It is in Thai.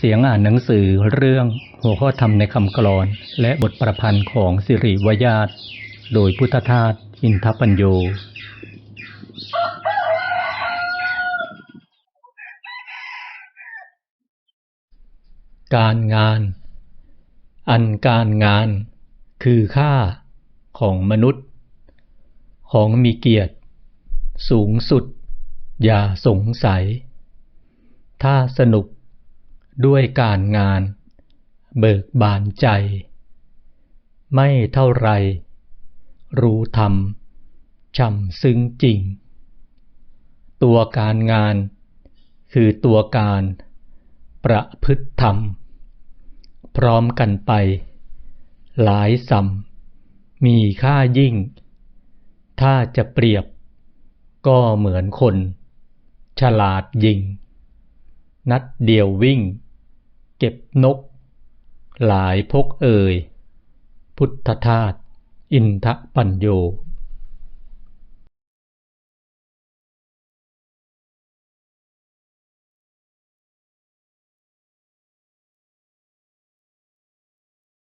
เสียงอ่านหนังสือเรื่องหัวข้อธรรมในคำกลอน และบทประพันธ์ของสิริวยาตโดยพุทธทาสอินทปัญโย การงาน อันการงานคือค่าของมนุษย์ ของมีเกียรติ สูงสุด อย่าสงสัย ถ้าสนุก ด้วยการงาน เบิกบานใจ ไม่เท่าไร รู้ธรรมช่ำซึ้งจริง ตัวการงาน คือตัวการประพฤติธรรม พร้อมกันไป หลายสัมมีค่ายิ่ง ถ้าจะเปรียบ ก็เหมือนคน ฉลาดยิง นัดเดียววิ่ง เก็บนก หลายพกเอ่ย พุทธทาสอินทปัญโย